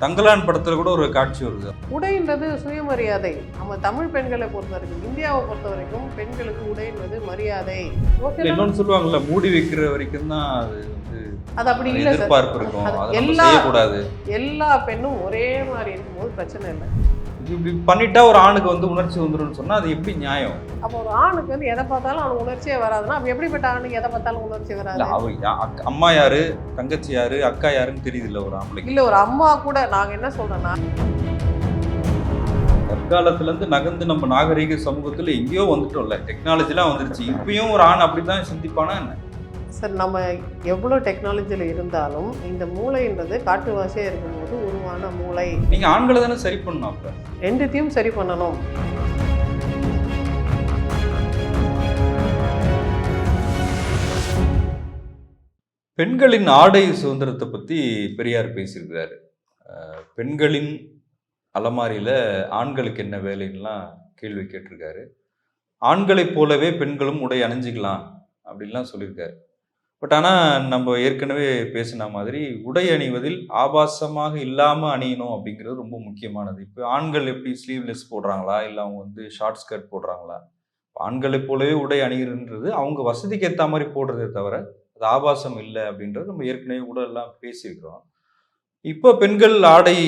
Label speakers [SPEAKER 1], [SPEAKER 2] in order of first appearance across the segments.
[SPEAKER 1] தங்கலான் படத்துல கூட ஒரு காட்சி வருது.
[SPEAKER 2] உடைன்றது சுயமரியாதை. நம்ம தமிழ் பெண்களை பொறுத்த வரைக்கும் இந்தியாவை பொறுத்த வரைக்கும் பெண்களுக்கு உடை என்பது மரியாதை
[SPEAKER 1] இன்னொன்னு சொல்லுவாங்கல்ல மூடி வைக்கிற வரைக்கும் தான் அது வந்து
[SPEAKER 2] அது அப்படி இல்லை சார்.
[SPEAKER 1] எதிர்பார்ப்பு இருக்கும்.
[SPEAKER 2] எல்லா- எல்லா பெண்ணும் ஒரே மாதிரி இருக்கும்போது பிரச்சனை இல்லை.
[SPEAKER 1] இப்படி பண்ணிட்டா ஒரு ஆணுக்கு வந்து உணர்ச்சி வந்துரும்னு சொன்னா அது எப்படி நியாயம்?
[SPEAKER 2] அப்போ ஒரு ஆணுக்கு வந்து எதை பார்த்தாலும் அவனுக்கு உணர்ச்சியே வராதுன்னா அப்போ எப்படிப்பட்ட ஆணுக்கு எதை பார்த்தாலும் உணர்ச்சி வராது?
[SPEAKER 1] அவ அம்மா யாரு? தங்கச்சி யாரு? அக்கா யாருன்னு தெரியுது இல்ல ஒரு ஆம்பளைக்கு.
[SPEAKER 2] இல்ல ஒரு அம்மா கூட நாங்க என்ன சொல்றோம்னா
[SPEAKER 1] தற்காலத்துல இருந்து நகர்ந்து நம்ம நாகரீக சமூகத்துல எங்கேயோ வந்துட்டோம்ல டெக்னாலஜிலாம் வந்துருச்சு. இப்பயும் ஒரு ஆண் அப்படிதான் சிந்திப்பானா என்ன?
[SPEAKER 2] சார் நம்ம எவ்வளோ டெக்னாலஜியில் இருந்தாலும் இந்த மூளைன்றது காட்டுவாசியாக இருக்கும்போது உருவான மூளை.
[SPEAKER 1] நீங்க ஆண்களை தானே சரி பண்ணணும் அப்ப?
[SPEAKER 2] ரெண்டுத்தையும் சரி பண்ணணும்.
[SPEAKER 1] பெண்களின் ஆடை சுதந்திரத்தை பத்தி பெரியார் பேசியிருக்கிறாரு. பெண்களின் அலமாரியில ஆண்களுக்கு என்ன வேலைன்னுலாம் கேள்வி கேட்டிருக்காரு. ஆண்களைப் போலவே பெண்களும் உடை அணிஞ்சிக்கலாம் அப்படின்லாம் சொல்லியிருக்காரு. பட் ஆனால் நம்ம ஏற்கனவே பேசின மாதிரி உடை அணிவதில் ஆபாசமாக இல்லாமல் அணியணும் அப்படிங்கிறது ரொம்ப முக்கியமானது. இப்போ ஆண்கள் எப்படி ஸ்லீவ்லெஸ் போடுறாங்களா? இல்லை அவங்க வந்து ஷார்ட் ஸ்கர்ட் போடுறாங்களா? ஆண்களைப் போலவே உடை அணிகிறன்றது அவங்க வசதிக்கு ஏற்ற மாதிரி போடுறதே தவிர அது ஆபாசம் இல்லை அப்படின்றது நம்ம ஏற்கனவே உடலெல்லாம் பேசியிருக்கிறோம். இப்போ பெண்கள் ஆடை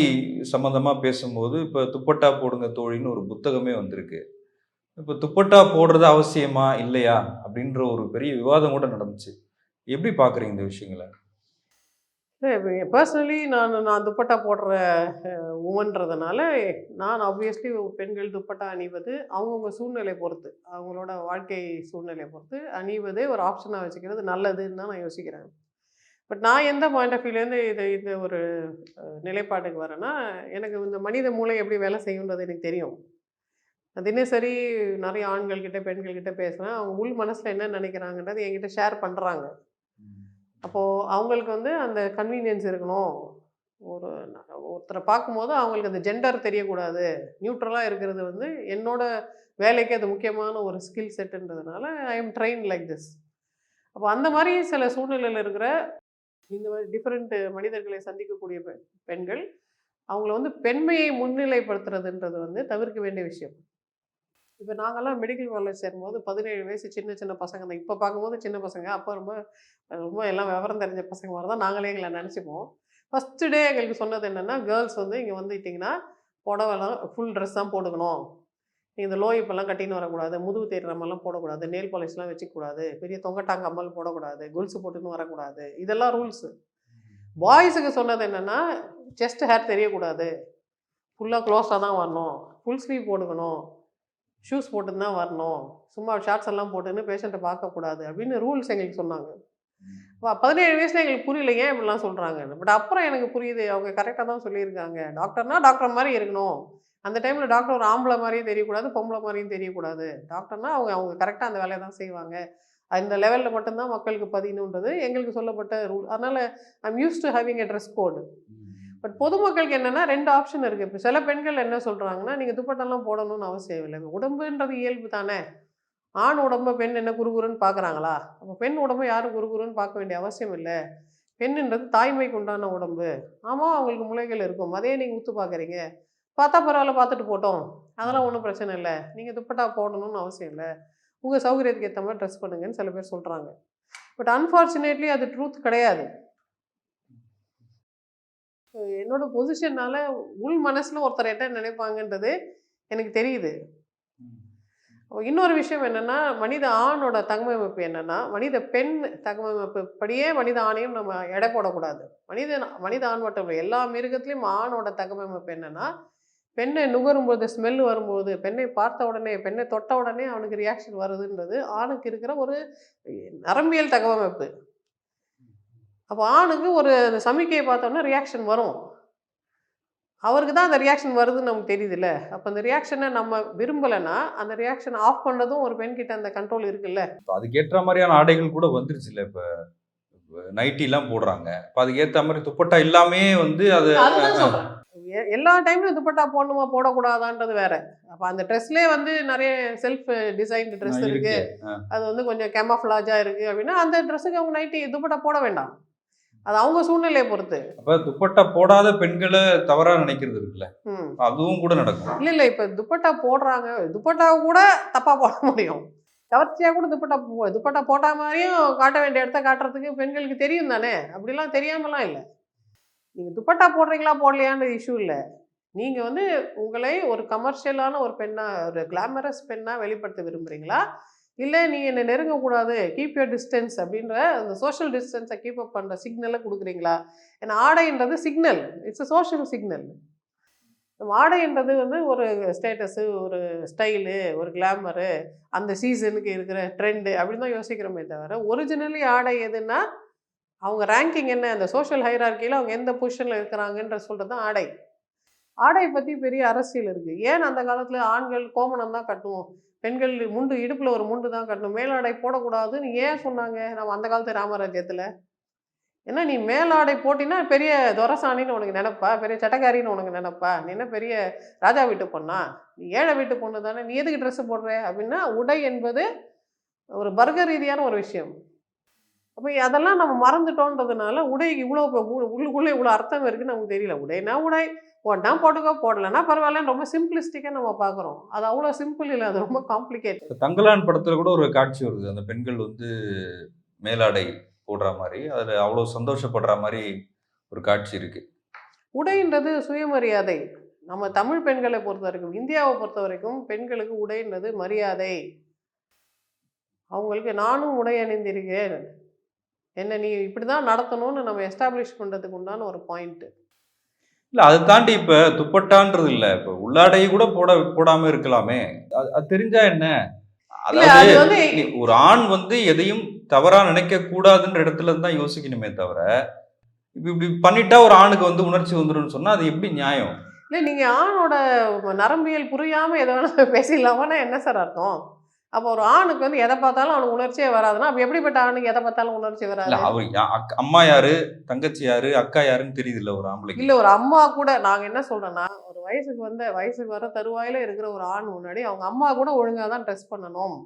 [SPEAKER 1] சம்மந்தமாக பேசும்போது இப்போ துப்பட்டா போடுங்க தோழின்னு ஒரு புத்தகமே வந்திருக்கு. இப்போ துப்பட்டா போடுறது அவசியமா? இல்லையா? அப்படின்ற ஒரு பெரிய விவாதம் கூட நடந்துச்சு. எப்படி பார்க்குறீங்க இந்த விஷயங்களை?
[SPEAKER 2] பர்சனலி நான் நான் துப்பட்டா போடுற உமன்றதுனால நான் ஆப்வியஸ்லி பெண்கள் துப்பட்டா அணிவது அவங்கவுங்க சூழ்நிலை பொறுத்து அவங்களோட வாழ்க்கை சூழ்நிலை பொறுத்து அணிவதே ஒரு ஆப்ஷனாக வச்சுக்கிறது நல்லதுன்னு தான் நான் யோசிக்கிறேன். பட் நான் எந்த பாயிண்ட் ஆஃப் வியூலேருந்து இது இந்த ஒரு நிலைப்பாட்டுக்கு வரேன்னா எனக்கு இந்த மனித மூளை எப்படி வேலை செய்யுன்றது எனக்கு தெரியும். தினசரி நிறைய ஆண்கள்கிட்ட பெண்கள்கிட்ட பேசுகிறேன் அவங்க உள் மனசில் என்ன நினைக்கிறாங்கன்றது என்கிட்ட ஷேர் பண்ணுறாங்க அப்போது அவங்களுக்கு வந்து அந்த கன்வீனியன்ஸ் இருக்கணும். ஒரு ஒருத்தரை பார்க்கும்போது அவங்களுக்கு அந்த ஜெண்டர் தெரியக்கூடாது. நியூட்ரலாக இருக்கிறது வந்து என்னோட வேலைக்கு அது முக்கியமான ஒரு skill செட்டுன்றதுனால I am train like this அப்போ அந்த மாதிரி சில சூழ்நிலையில் இருக்கிற இந்த மாதிரி டிஃப்ரெண்ட் மனிதர்களை சந்திக்கக்கூடிய பெண்கள் அவங்கள வந்து பெண்மையை முன்னிலைப்படுத்துறதுன்றது வந்து தவிர்க்க வேண்டிய விஷயம். இப்போ நாங்கள்லாம் மெடிக்கல் காலேஜ் சேரும்போது பதினேழு வயசு சின்ன சின்ன பசங்க. தான் இப்போ பார்க்கும்போது சின்ன பசங்க. அப்போ ரொம்ப ரொம்ப எல்லாம் விவரம் தெரிஞ்ச பசங்க மாதிரி தான் நாங்களே எங்களை நினச்சிப்போம் ஃபஸ்ட்டு டே எங்களுக்கு சொன்னது என்னென்னா கேர்ள்ஸ் வந்து இங்கே வந்துட்டிங்கன்னா புடவைலாம் ஃபுல் ட்ரெஸ் தான் போட்டுக்கணும். இந்த லோ இப்பெல்லாம் கட்டின்னு வரக்கூடாது. முதுகு தேடுற மாதிரிலாம் போடக்கூடாது. நெயில் பாலிஷ்லாம் வச்சுக்கூடாது பெரிய தொங்கட்டாங்க அம்மல் போடக்கூடாது. கொலுசு போட்டுன்னு வரக்கூடாது. இதெல்லாம் ரூல்ஸு பாய்ஸுக்கு சொன்னது என்னென்னா செஸ்ட் ஹேர் தெரியக்கூடாது. ஃபுல்லாக க்ளோஸாக தான் வரணும். ஃபுல் ஸ்லீவ் போட்டுக்கணும். ஷூஸ் போட்டு தான் வரணும். சும்மா ஷார்ட்ஸ் எல்லாம் போட்டுன்னு பேஷண்ட்டை பார்க்கக்கூடாது அப்படின்னு ரூல்ஸ் எங்களுக்கு சொன்னாங்க. பதினேழு வயசுல எங்களுக்கு புரியல ஏன் இப்படிலாம் சொல்கிறாங்க பட் அப்புறம் எனக்கு புரியுது. அவங்க கரெக்டாக தான் சொல்லியிருக்காங்க. டாக்டர்னா டாக்டர் மாதிரி இருக்கணும். அந்த டைமில் டாக்டர் ஒரு ஆம்பளை மாதிரியும் தெரியக்கூடாது பொம்பளை மாதிரியும் தெரியக்கூடாது. டாக்டர்னா அவங்க அவங்க கரெக்டாக அந்த வேலையை தான் செய்வாங்க. அந்த லெவலில் மட்டும்தான் மக்களுக்கு பதியணுன்றது எங்களுக்கு சொல்லப்பட்ட ரூல் அதனால் I'm use to having a dress code but பொதுமக்களுக்கு என்னென்னா ரெண்டு ஆப்ஷன் இருக்குது இப்போ சில பெண்கள் என்ன சொல்கிறாங்கன்னா நீங்கள் துப்பட்டெல்லாம் போடணும்னு அவசியம் இல்லை உடம்புன்றது இயல்பு தானே. ஆண் உடம்ப பெண் என்ன குறுகுறுன்னு பார்க்குறாங்களா அப்போ பெண் உடம்பை யாரும் குறுகுறுன்னு பார்க்க வேண்டிய அவசியம் இல்லை. பெண்ணுன்றது தாய்மைக்கு உண்டான உடம்பு. ஆமாம் அவங்களுக்கு முளைகள் இருக்கும். அதே நீங்கள் உத்து பார்க்குறீங்க பார்த்தா பரவாயில்ல பார்த்துட்டு போட்டோம். அதெல்லாம் ஒன்றும் பிரச்சனை இல்லை. நீங்கள் துப்பட்டா போடணும்னு அவசியம் இல்லை. உங்கள் சௌகரியத்துக்கு ஏற்ற மாதிரி ட்ரெஸ் பண்ணுங்கன்னு சில பேர் சொல்கிறாங்க பட் அன்ஃபார்ச்சுனேட்லி அது ட்ரூத் கிடையாது. என்னோட பொசிஷன்னால உள் மனசில் ஒருத்தர் என்ன நினைப்பாங்கன்றது எனக்கு தெரியுது. இன்னொரு விஷயம் என்னன்னா மனித ஆணோட தகவமைப்பு என்னன்னா மனித பெண் தகவமைப்பு படியே மனித ஆணையும் நம்ம எடை போடக்கூடாது. மனித மனித ஆண் மட்டும் இல்லை எல்லா மிருகத்துலேயும் ஆணோட தகவமைப்பு என்னன்னா பெண்ணை நுகரும்போது ஸ்மெல் வரும்போது பெண்ணை பார்த்த உடனே பெண்ணை தொட்ட உடனே அவனுக்கு ரியாக்ஷன் வருதுன்றது ஆணுக்கு இருக்கிற ஒரு நரம்பியல் தகவமைப்பு. அப்போ ஆணுக்கு ஒரு அந்த சமிக்கையை பார்த்தோன்னா ரியாக்ஷன் வரும். அவருக்கு தான் அந்த ரியாக்ஷன் வருதுன்னு நமக்கு தெரியுதுல்ல. அப்போ அந்த ரியாக்ஷனை நம்ம விரும்பலைன்னா அந்த ரியாக்ஷனை ஆஃப் பண்ணுறதும் ஒரு பெண்கிட்ட அந்த கண்ட்ரோல் இருக்குல்ல.
[SPEAKER 1] இப்போ அதுக்கேற்ற மாதிரியான ஆடைகள் கூட வந்துருச்சுல்ல. இப்போ நைட்டிலாம் போடுறாங்க. இப்போ அதுக்கேற்ற மாதிரி துப்பட்டா எல்லாமே வந்து அது
[SPEAKER 2] எல்லா டைம்லையும் துப்பட்டா போடணுமா போடக்கூடாதான்றது வேற. அப்போ அந்த ட்ரெஸ்லேயே வந்து நிறைய செல்ஃப் டிசைன் ட்ரெஸ் இருக்கு. அது வந்து கொஞ்சம் கேமஃப்ளாஜா இருக்கு அப்படின்னா அந்த ட்ரெஸ்ஸுக்கு அவங்க நைட்டி துப்பட்டா போட வேண்டாம். அது அவங்க சூழ்நிலையை பொறுத்து.
[SPEAKER 1] அப்ப துப்பட்டா போடாத பெண்களை தவறா நினைக்கிறது இருக்குல்ல. அதுவும் கூட நடக்கும்.
[SPEAKER 2] இல்லை இல்லை இப்போ துப்பட்டா போடுறாங்க. துப்பட்டாவை கூட தப்பாக போட முடியும். கவர்ச்சியாக கூட துப்பட்டா போ- துப்பட்டா போட்டா மாதிரியும் காட்ட வேண்டிய இடத்த காட்டுறதுக்கு பெண்களுக்கு தெரியும் தானே? அப்படிலாம் தெரியாமலாம் இல்லை. நீங்கள் துப்பட்டா போடுறீங்களா போடலையான்ற இஷ்யூ இல்லை. நீங்கள் வந்து உங்களை ஒரு கமர்ஷியலான ஒரு பெண்ணாக ஒரு கிளாமரஸ் பெண்ணாக வெளிப்படுத்த விரும்புகிறீங்களா இல்லை நீங்கள் என்னை நெருங்கக்கூடாது. கீப் யூர் டிஸ்டன்ஸ் அப்படின்ற அந்த சோஷியல் டிஸ்டன்ஸை கீப் அப் பண்ணுற சிக்னலை கொடுக்குறீங்களா? ஏன்னா ஆடைன்றது signal it's a social signal நம்ம ஆடைன்றது வந்து ஒரு ஸ்டேட்டஸு ஒரு ஸ்டைலு ஒரு கிளாமரு அந்த சீசனுக்கு இருக்கிற ட்ரெண்டு அப்படின்னு தான் யோசிக்கிறோமே தவிர ஒரிஜினலி ஆடை எதுன்னா அவங்க ரேங்கிங் என்ன? அந்த சோஷியல் ஹைரார்கியில் அவங்க எந்த பொசிஷனில் இருக்கிறாங்கன்ற சொல்கிறது தான் ஆடை. ஆடை பற்றி பெரிய அரசியல் இருக்குது ஏன் அந்த காலத்தில் ஆண்கள் கோமணம் தான் கட்டுவோம்? பெண்கள் முண்டு இடுப்பில் ஒரு முண்டு தான் கட்டணும். மேலாடை போடக்கூடாதுன்னு ஏன் சொன்னாங்க? நம்ம அந்த காலத்து ராமராஜ்யத்தில். ஏன்னா நீ மேலாடை போட்டினா பெரிய துரசாணின்னு உனக்கு நினப்பா? பெரிய சட்டக்காரின்னு உனக்கு நினப்பா? நீ என்ன பெரிய ராஜா வீட்டு பொண்ணா? நீ ஏழை வீட்டு பொண்ணு தானே நீ எதுக்கு ட்ரெஸ் போடுற? அப்படின்னா உடை என்பது ஒரு வர்க்க ரீதியான ஒரு விஷயம். அப்போ அதெல்லாம் நம்ம மறந்துட்டோன்றதுனால உடைக்கு இவ்வளோ உள்ளுக்குள்ளே இவ்வளோ அர்த்தம் இருக்குன்னு நமக்கு தெரியல. உடைனா உடை போட்டா போட்டுக்கோ போடலைன்னா பரவாயில்லன்னு ரொம்ப சிம்பிளிஸ்டிக்காக நம்ம பார்க்குறோம் அது அவ்வளோ சிம்பிள் இல்லை அது ரொம்ப காம்ப்ளிகேட்
[SPEAKER 1] தங்கலான் படத்துல கூட ஒரு காட்சி வருது. அந்த பெண்கள் வந்து மேலாடை போடுற மாதிரி அதுல அவ்வளவு சந்தோஷப்படுற மாதிரி ஒரு காட்சி இருக்கு.
[SPEAKER 2] உடைன்றது சுயமரியாதை. நம்ம தமிழ் பெண்களை பொறுத்த வரைக்கும் இந்தியாவை பொறுத்த வரைக்கும் பெண்களுக்கு உடைன்றது மரியாதை. அவங்களுக்கு நானும் உடை அணிந்திருக்கிறேன். என்ன நீ இப்படி தான் நடத்தணும்னு நம்ம எஸ்டாப்ளிஷ் பண்ணுறதுக்கு உண்டான ஒரு பாயிண்ட்டு
[SPEAKER 1] இல்ல அதை தாண்டி இப்ப துப்பட்டான்றது இல்ல. இப்ப உள்ளாடை கூட போட போடாம இருக்கலாமே. அது தெரிஞ்சா என்ன? அதாவது ஒரு ஆண் வந்து எதையும் தவறா நினைக்க கூடாதுன்ற இடத்துல தான் யோசிக்கணுமே தவிர இப்ப இப்படி பண்ணிட்டா ஒரு ஆணுக்கு வந்து உணர்ச்சி வந்துரும்னு சொன்னா அது எப்படி நியாயம்?
[SPEAKER 2] இல்லை நீங்கள் ஆணோட நரம்பியல் புரியாமல் எதை வேணால் பேசிடலாமான்னா என்ன சார் அர்த்தம்? அப்போ ஒரு ஆணுக்கு வந்து எதை பார்த்தாலும் அவனுக்கு உணர்ச்சியே வராதுன்னா அப்போ எப்படிப்பட்ட ஆணுக்கு எதை பார்த்தாலும் உணர்ச்சி வராது?
[SPEAKER 1] அவர் அம்மா யாரு தங்கச்சி யாரு அக்கா யாருன்னு தெரியுது இல்ல ஒரு ஆம்பளைக்கு?
[SPEAKER 2] இல்லை ஒரு அம்மா கூட நாங்கள் என்ன சொல்கிறோன்னா ஒரு வயசுக்கு வந்த வயசுக்கு வர தருவாயில் இருக்கிற ஒரு ஆண் முன்னாடி அவங்க அம்மா கூட ஒழுங்காக தான் ட்ரெஸ் பண்ணணும்.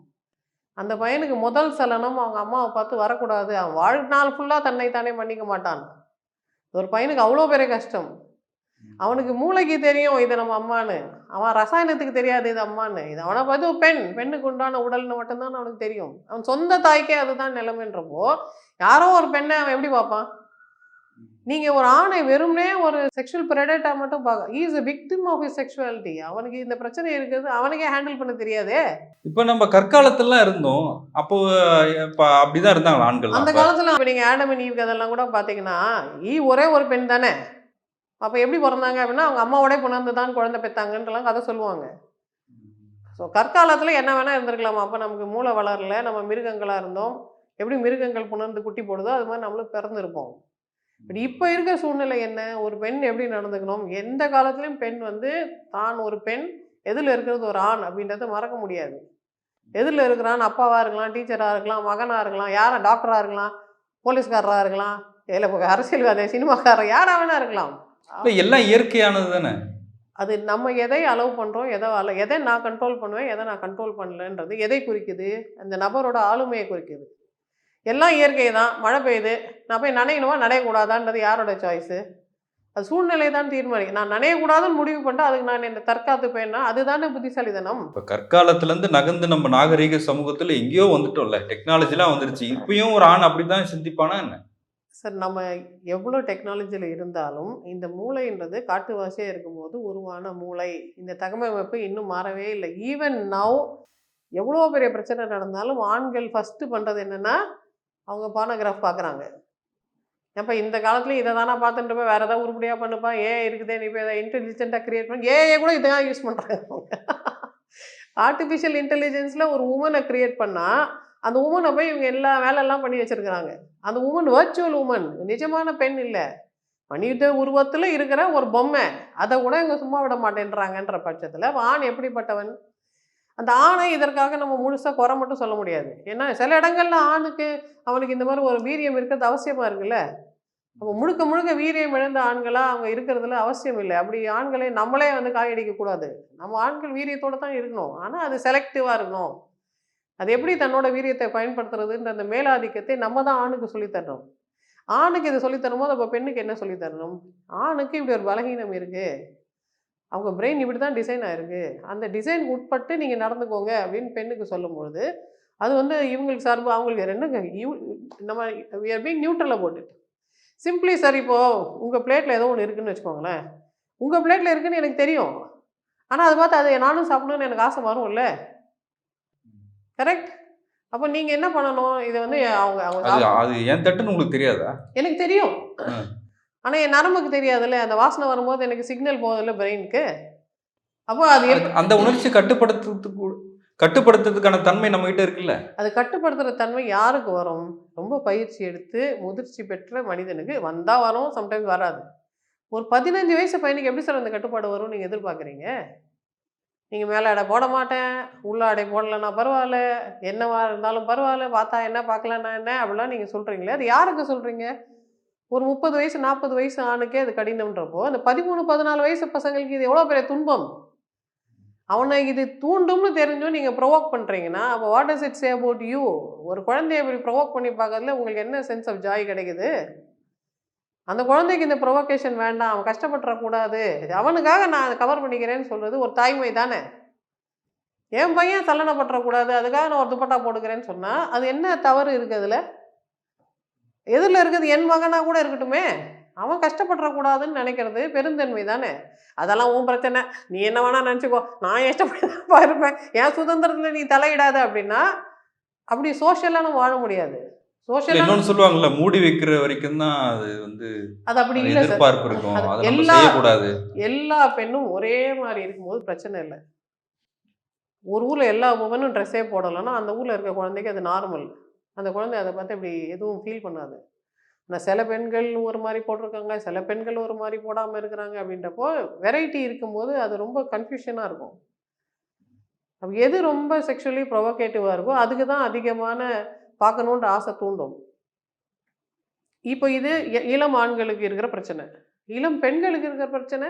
[SPEAKER 2] அந்த பையனுக்கு முதல் சலனம் அவங்க அம்மாவை பார்த்து வரக்கூடாது. அவன் வாழ்நாள் ஃபுல்லாக தன்னை தானே பண்ணிக்க மாட்டான். ஒரு பையனுக்கு அவ்வளோ பெரிய கஷ்டம். அவனுக்கு மூளைக்கு தெரியும் இது நம்ம அம்மான்னு. அவன் ரசாயனத்துக்கு தெரியாது இது அம்மான்னு. இது அவனை பார்த்து பெண் பெண்ணுக்கு உண்டான உடல்னு மட்டும்தான் அவனுக்கு தெரியும். அவன் சொந்த தாய்க்கே அதுதான் நிலைமைன்றப்போ யாரோ ஒரு பெண்ணை அவன் எப்படி பார்ப்பான்? நீங்க ஒரு ஆணை வெறுமனே ஒரு செக்ஷுவல் பிரெடேட்டா மட்டும் பார்க்க is a victim of his sexuality. அவனுக்கு இந்த பிரச்சனை இருக்குது அவனுக்கே ஹேண்டில் பண்ண தெரியாதே?
[SPEAKER 1] இப்ப நம்ம கற்காலத்துலாம் இருந்தோம். அப்போ இப்ப அப்படிதான் இருந்தாங்க ஆண்கள்
[SPEAKER 2] அந்த காலத்துல அப்ப நீங்க ஆடம் ஈவ் கூட பாத்தீங்கன்னா ஈ ஒரே ஒரு பெண் தானே. அப்ப எப்படி பிறந்தாங்க அப்படின்னா அவங்க அம்மாவோட புணர்ந்து தான் குழந்தை பெத்தாங்கன்றலாம் கதை சொல்லுவாங்க. ஸோ கற்காலத்தில் என்ன வேணால் இருந்திருக்கலாம். அப்போ நமக்கு மூளை வளரல நம்ம மிருகங்களாக இருந்தோம். எப்படி மிருகங்கள் புணர்ந்து குட்டி போடுதோ அது மாதிரி நம்மளும் பிறந்திருப்போம். பட் இப்போ இருக்க சூழ்நிலை என்ன? ஒரு பெண் எப்படி நடந்துக்கணும்? எந்த காலத்துலையும் பெண் வந்து தான் ஒரு பெண் எதில் இருக்கிறது ஒரு ஆண் அப்படின்றத மறக்க முடியாது. எதில் இருக்கிறான் அப்பாவாக இருக்கலாம் டீச்சராக இருக்கலாம் மகனாக இருக்கலாம் யாரா டாக்டராக இருக்கலாம் போலீஸ்காரராக இருக்கலாம் இல்லை அரசியல்வாதி சினிமாக்காரர் யாராக வேணா இருக்கலாம்.
[SPEAKER 1] இல்ல எல்லாம் இயற்கையானது தானே?
[SPEAKER 2] அது நம்ம எதை அலோவ் பண்ணுறோம் எதை அல எதை நான் கண்ட்ரோல் பண்ணுவேன் எதை நான் கண்ட்ரோல் பண்ணலன்றது எதை குறிக்குது? அந்த நபரோட ஆளுமையை குறிக்குது. எல்லாம் இயற்கை தான். மழை பெய்யுது. நான் போய் நனையணுமா? நனையக்கூடாதான்றது யாரோட சாய்ஸு அது சூழ்நிலை தான் தீர்மானிக்கும் நான் நனையக்கூடாதுன்னு முடிவு பண்ணிட்டு அதுக்கு நான் இந்த தற்காத்து போயின்னா அதுதானே புத்திசாலித்தனம்.
[SPEAKER 1] இப்ப கற்காலத்துல இருந்து நகர்ந்து நம்ம நாகரீக சமூகத்துல எங்கேயோ வந்துட்டோம்ல. டெக்னாலஜிலாம் வந்துருச்சு. இப்பயும் ஒரு ஆண் அப்படிதான் சிந்திப்பானா என்ன?
[SPEAKER 2] சார் நம்ம எவ்வளோ டெக்னாலஜியில் இருந்தாலும் இந்த மூளைன்றது காட்டுவாசியாக இருக்கும்போது உருவான மூளை. இந்த தகவமைப்பு இன்னும் மாறவே இல்லை. ஈவன் நவ் எவ்வளோ பெரிய பிரச்சனை நடந்தாலும் ஆண்கள் ஃபஸ்ட்டு பண்ணுறது என்னென்னா அவங்க பானோகிராஃப் பார்க்குறாங்க அப்போ இந்த காலத்துலேயும் இதை தானே பார்த்துட்டு போய் வேறு ஏதாவது உருப்படியாக பண்ணுப்பா? ஏன் இருக்குதே? நீ இப்போ எதாவது இன்டெலிஜென்ட்டாக க்ரியேட் பண்ணி. ஏஏ கூட இதை யூஸ் பண்ணுறாங்க அவங்க. ஆர்டிஃபிஷியல் இன்டெலிஜென்ஸில் ஒரு உமனை க்ரியேட் பண்ணால் அந்த உமனை போய் இவங்க எல்லா வேலையெல்லாம் பண்ணி வச்சுருக்கிறாங்க. அந்த உமன் வர்ச்சுவல் உமன் நிஜமான பெண் இல்லை. மனித உருவத்தில் இருக்கிற ஒரு பொம்மை. அதை கூட இவங்க சும்மா விட மாட்டேன்றாங்கன்ற பட்சத்தில் ஆண் எப்படிப்பட்டவன்? அந்த ஆணை இதற்காக நம்ம முழுசாக குறை மட்டும் சொல்ல முடியாது. ஏன்னா சில இடங்கள்ல ஆணுக்கு அவனுக்கு இந்த மாதிரி ஒரு வீரியம் இருக்கிறது அவசியமாக இருக்குல்ல? அப்போ முழுக்க முழுக்க வீரியம் இழந்த ஆண்களாக அவங்க இருக்கிறதுல அவசியம் இல்லை. அப்படி ஆண்களை நம்மளே வந்து காயடிக்கக்கூடாது நம்ம ஆண்கள் வீரியத்தோடு தான் இருக்கணும். ஆனால் அது செலக்டிவாக இருக்கணும். அது எப்படி தன்னோட வீரியத்தை பயன்படுத்துறதுன்ற அந்த மேலாதிக்கத்தை நம்ம தான் ஆணுக்கு சொல்லித்தரணும் ஆணுக்கு இதை சொல்லித் தரும்போது அப்போ பெண்ணுக்கு என்ன சொல்லித்தரணும் ஆணுக்கு இப்படி ஒரு பலகீனம் இருக்குது அவங்க பிரெயின் இப்படி தான் டிசைன் ஆயிருக்கு. அந்த டிசைனுக்கு உட்பட்டு நீங்கள் நடந்துக்கோங்க அப்படின்னு பெண்ணுக்கு சொல்லும்பொழுது அது வந்து இவங்களுக்கு சார்பு அவங்களுக்கு ரெண்டுங்க. நம்ம we are being நியூட்ரலாக போட்டுட்டு சிம்பிளி சார் இப்போது உங்கள் பிளேட்டில் ஏதோ ஒன்று இருக்குன்னு வச்சுக்கோங்களேன். உங்கள் பிளேட்டில் இருக்குதுன்னு எனக்கு தெரியும். ஆனால் அதை பார்த்து அதை நானும் சாப்பிடணும்னு எனக்கு ஆசை வரும்ல. கரெக்ட் அப்போ நீங்கள் என்ன பண்ணணும்? இதை வந்து அவங்க அவங்க
[SPEAKER 1] அது ஏன் தட்டுன்னு உங்களுக்கு தெரியாதா?
[SPEAKER 2] எனக்கு தெரியும்.
[SPEAKER 1] ஆ.
[SPEAKER 2] ஆனால் என் நரம்புக்கு தெரியாதுல்ல. அந்த வாசனை வரும்போது எனக்கு சிக்னல் போகுதுல்ல பிரெயினுக்கு அப்போ அது
[SPEAKER 1] அந்த உணர்ச்சி கட்டுப்படுத்துறதுக்கு கட்டுப்படுத்துறதுக்கான தன்மை நம்ம கிட்ட இருக்குல்ல?
[SPEAKER 2] அது கட்டுப்படுத்துகிற தன்மை யாருக்கு வரும்? ரொம்ப பயிற்சி எடுத்து முதிர்ச்சி பெற்ற மனிதனுக்கு வந்தால் வரும் சம்டைம்ஸ் வராது. ஒரு பதினஞ்சு வயசு பையனுக்கு எப்படி சார் அந்த கட்டுப்பாடு வரும் நீங்கள் எதிர்பார்க்குறீங்க? நீங்கள் மேலே அடை போட மாட்டேன். உள்ள அடை போடலைன்னா பரவாயில்ல. என்னவா இருந்தாலும் பரவாயில்ல. பார்த்தா என்ன பார்க்கலன்னா என்ன அப்படிலாம் நீங்கள் சொல்கிறீங்களே அது யாருக்கு சொல்கிறீங்க ஒரு முப்பது வயசு நாற்பது வயசு ஆணுக்கே அது கடினம்ன்றப்போ அந்த பதிமூணு பதினாலு வயசு பசங்களுக்கு இது எவ்வளோ பெரிய துன்பம்? அவனை இது தூண்டும்னு தெரிஞ்சும் நீங்கள் ப்ரொவோக் பண்ணுறீங்கன்னா அப்போ what is it say about you ஒரு குழந்தைய இப்படி ப்ரொவோக் பண்ணி பார்க்கறதுல உங்களுக்கு என்ன சென்ஸ் ஆஃப் ஜாய் கிடைக்குது? அந்த குழந்தைக்கு இந்த ப்ரொவோகேஷன் வேண்டாம் அவன் கஷ்டப்பட்டுறக்கூடாது. அவனுக்காக நான் கவர் பண்ணிக்கிறேன்னு சொல்கிறது ஒரு தாய்மை தானே? என் பையன் சலனப்பட்டுறக்கூடாது அதுக்காக நான் ஒரு துப்பட்டா போட்டுக்கிறேன்னு சொன்னால் அது என்ன தவறு இருக்குது அதில்? எதிரில் இருக்குது என் மகனாக கூட இருக்கட்டுமே. அவன் கஷ்டப்பட்டுறக்கூடாதுன்னு நினைக்கிறது பெருந்தன்மை தானே? அதெல்லாம் உன் பிரச்சனை. நீ என்ன வேணா நினச்சிக்கோ. நான் இஷ்டப்படிதான்ப்பா இருப்பேன். என் சுதந்திரத்தில் நீ தலையிடாத அப்படின்னா அப்படி சோஷியலாக நம்ம வாழ முடியாது.
[SPEAKER 1] இல்ல,
[SPEAKER 2] சோஷியலாக
[SPEAKER 1] இன்னொன்னு சொல்லுவாங்கல்ல மூடி வைக்கிற வரைக்கும் தான் அது வந்து
[SPEAKER 2] அது அப்படி இல்லை
[SPEAKER 1] எதிர்பார்ப்பு இருக்கும்.
[SPEAKER 2] எல்லா-
[SPEAKER 1] செய்யக்கூடாது.
[SPEAKER 2] எல்லா பெண்ணும் ஒரே மாதிரி இருக்கும்போது பிரச்சனை இல்லை. ஒரு ஊரில் எல்லா உமனும் ட்ரெஸ்ஸே போடலைன்னா அந்த ஊரில் இருக்க குழந்தைக்கு அது நார்மல் அந்த குழந்தை அதை பார்த்து இப்படி எதுவும் ஃபீல் பண்ணாது. ஆனால் சில பெண்கள் ஒரு மாதிரி போட்டிருக்காங்க சில பெண்கள் ஒரு மாதிரி போடாமல் இருக்கிறாங்க அப்படின்றப்போ வெரைட்டி இருக்கும்போது அது ரொம்ப கன்ஃபியூஷனாக இருக்கும். எது ரொம்ப செக்ஷுவலி ப்ரொவோகேட்டிவாக இருக்கோ அதுக்கு தான் அதிகமான பார்க்கணுன்ற ஆசை தூண்டும். இப்போ இது இ- இளம் ஆண்களுக்கு இருக்கிற பிரச்சனை. இளம் பெண்களுக்கு இருக்கிற பிரச்சனை?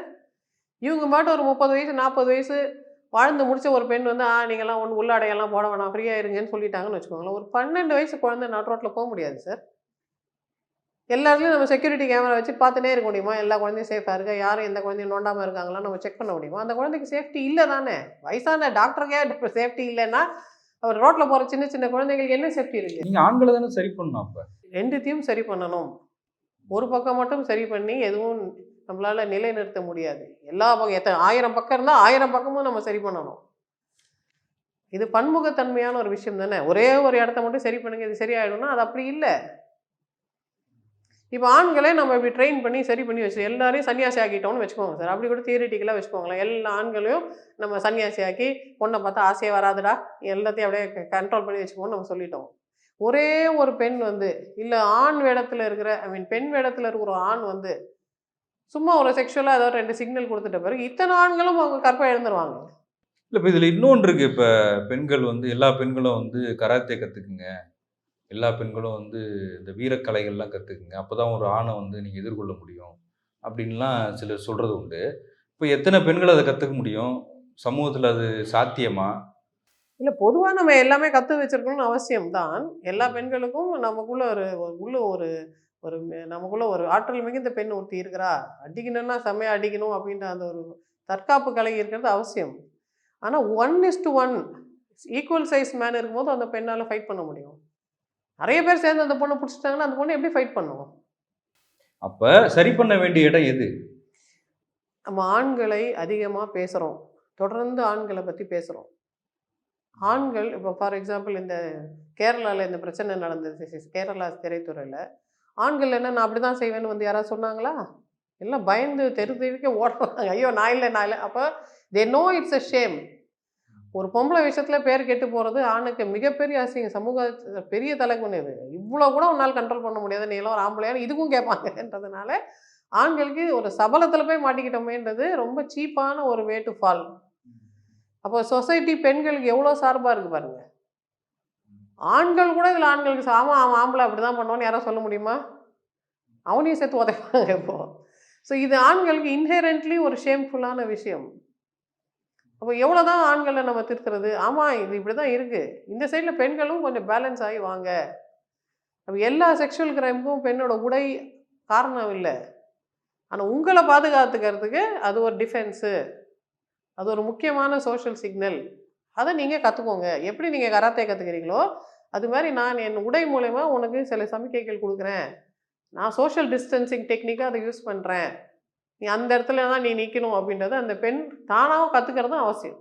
[SPEAKER 2] இவங்க பாட்டு ஒரு முப்பது வயசு நாற்பது வயசு வாழ்ந்து முடிச்ச ஒரு பெண் வந்து ஆ நீங்கள்லாம் ஒன்று உள்ளாடையெல்லாம் போட வேணாம் ஃப்ரீயாக இருங்கன்னு சொல்லிட்டாங்கன்னு வச்சுக்கோங்களேன். ஒரு பன்னெண்டு வயசு குழந்தை நாட் ரோட்டில் போக முடியாது சார். எல்லா இடத்துலையும் நம்ம செக்யூரிட்டி கேமரா வச்சு பார்த்துட்டே இருக்க முடியுமா? எல்லா குழந்தையும் சேஃபாக இருக்கா? யாரும் எந்த குழந்தையும் நோண்டாமல் இருக்காங்களா நம்ம செக் பண்ண முடியுமா? அந்த குழந்தைக்கு சேஃப்டி இல்லை தானே? வயசான டாக்டருக்கே சேஃப்டி இல்லைன்னா அவர் ரோட்டில் போகிற சின்ன சின்ன குழந்தைங்களுக்கு என்ன சேஃப்டி இருக்குது
[SPEAKER 1] நீங்க ஆண்களை தானே சரி பண்ணணும் அப்ப?
[SPEAKER 2] ரெண்டுத்தையும் சரி பண்ணணும். ஒரு பக்கம் மட்டும் சரி பண்ணி எதுவும் நம்மளால நிலைநிறுத்த முடியாது. எல்லா பக்கம் எத்தனை ஆயிரம் பக்கம் இருந்தால் ஆயிரம் பக்கமும் நம்ம சரி பண்ணணும். இது பன்முகத்தன்மையான ஒரு விஷயம் தானே? ஒரே ஒரு இடத்த மட்டும் சரி பண்ணுங்க இது சரியாயிடும்னா அது அப்படி இல்லை. இப்போ ஆண்களே நம்ம இப்படி ட்ரெயின் பண்ணி சரி பண்ணி வச்சு எல்லாரையும் சன்னியாசி ஆக்கிட்டோம்னு வச்சுக்கோங்க சார். அப்படி கூட தியரிட்டிக்கலாக வச்சுக்கோங்களேன். எல்லா ஆண்களையும் நம்ம சன்னியாசி ஆக்கி பொண்ணை பார்த்தா ஆசையே வராதுடா. எல்லாத்தையும் அப்படியே கண்ட்ரோல் பண்ணி வச்சுக்கோன்னு நம்ம சொல்லிட்டோம். ஒரே ஒரு பெண் வந்து இல்லை ஆண் வேடத்தில் இருக்கிற ஐ மீன் பெண் வேடத்தில் இருக்கிற ஒரு ஆண் வந்து சும்மா ஒரு செக்ஷுவலாக ஏதோ ரெண்டு சிக்னல் கொடுத்துட்ட பிறகு இத்தனை ஆண்களும் அவங்க கற்பை எழுந்துருவாங்க
[SPEAKER 1] இல்லை இப்போ இதில் இன்னொன்று இருக்குது இப்போ பெண்கள் வந்து எல்லா பெண்களும் வந்து கராத்தே கற்றுக்குங்க எல்லா பெண்களும் வந்து இந்த வீரக்கலைகள்லாம் கத்துக்குங்க. அப்பதான் ஒரு ஆணை வந்து நீங்க எதிர்கொள்ள முடியும். அப்படின்லாம் சிலர் சொல்றது உண்டு. இப்போ எத்தனை பெண்கள் அதை கத்துக்க முடியும்? சமூகத்துல அது சாத்தியமா?
[SPEAKER 2] இல்லை பொதுவாக நம்ம எல்லாமே கற்று வச்சிருக்கணும்னு அவசியம் தான். எல்லா பெண்களுக்கும் நமக்குள்ள ஒரு உள்ள ஒரு ஒரு நமக்குள்ள ஒரு ஆற்றல் மிகுந்த பெண் ஒருத்தி இருக்கிறா. அடிக்கணும்னா செம்மையாக அடிக்கணும் அப்படின்ற அந்த ஒரு தற்காப்பு கலை இருக்கிறது அவசியம். ஆனால் one is to one equal size man இருக்கும்போது அந்த பெண்ணால் ஃபைட் பண்ண முடியும். நிறைய பேர் சேர்ந்து அந்த பொண்ணை பிடிச்சிட்டாங்கன்னா அந்த பொண்ணு எப்படி ஃபைட் பண்ணும்
[SPEAKER 1] அப்ப சரி பண்ண வேண்டிய இடம் எது?
[SPEAKER 2] நம்ம ஆண்களை அதிகமாக பேசுகிறோம் தொடர்ந்து ஆண்களை பற்றி பேசுகிறோம் ஆண்கள் இப்போ ஃபார் எக்ஸாம்பிள் இந்த கேரளாவில் இந்த பிரச்சனை நடந்தது கேரளா திரைத்துறையில். ஆண்கள் என்ன நான் அப்படி தான் செய்வேன்னு வந்து யாராவது சொன்னாங்களா? எல்லாம் பயந்து தெரு தெருக்க ஓடுறாங்க ஐயோ நான் இல்லை நான் இல்லை. அப்போ they know it's a shame ஒரு பொம்பளை விஷயத்தில் பேர் கெட்டு போகிறது ஆணுக்கு மிகப்பெரிய அசிங்க சமூக பெரிய தலைக்குன்னு இது இவ்வளோ கூட உன்னால் கண்ட்ரோல் பண்ண முடியாது. நீ எல்லாம் ஒரு ஆம்பளையான்னு இதுக்கும் கேட்பாங்கன்றதுனால ஆண்களுக்கு ஒரு சபலத்தில் போய் மாட்டிக்கிட்டோமேன்றது ரொம்ப சீப்பான ஒரு வே டு ஃபால் அப்போ சொசைட்டி பெண்களுக்கு எவ்வளோ சார்பாக இருக்குது பாருங்க. ஆண்கள் கூட இதில் ஆண்களுக்கு சாம அவன் ஆம்பளை அப்படி தான் பண்ணுவான்னு யாராவது சொல்ல முடியுமா? அவனையும் சேர்த்து உதைப்பாங்க இப்போது ஸோ இது ஆண்களுக்கு இன்ஹெரண்ட்லி ஒரு ஷேம்ஃபுல்லான விஷயம். அப்போ எவ்வளோ தான் ஆண்களை நம்ம திருத்துறது? ஆமாம் இது இப்படி தான் இருக்குது இந்த சைடில் பெண்களும் கொஞ்சம் பேலன்ஸ் ஆகி வாங்க. நம்ம எல்லா செக்ஷுவல் கிரைமுக்கும் பெண்ணோட உடை காரணம் இல்லை. ஆனால் உங்களை பாதுகாத்துக்கிறதுக்கு அது ஒரு டிஃபென்ஸு அது ஒரு முக்கியமான சோஷியல் சிக்னல் அதை நீங்கள் கற்றுக்கோங்க எப்படி நீங்கள் கராத்தே கற்றுக்கிறீங்களோ அது மாதிரி நான் என் உடை மூலயமா உனக்கு சில சமிக்கைகள் கொடுக்குறேன். நான் சோஷியல் டிஸ்டன்சிங் டெக்னிக்காக அதை யூஸ் பண்ணுறேன் நீ அந்த இடத்துல தான் நீ நிற்கணும் அப்படின்றத அந்த பெண் தானாக கற்றுக்கிறதும் அவசியம்.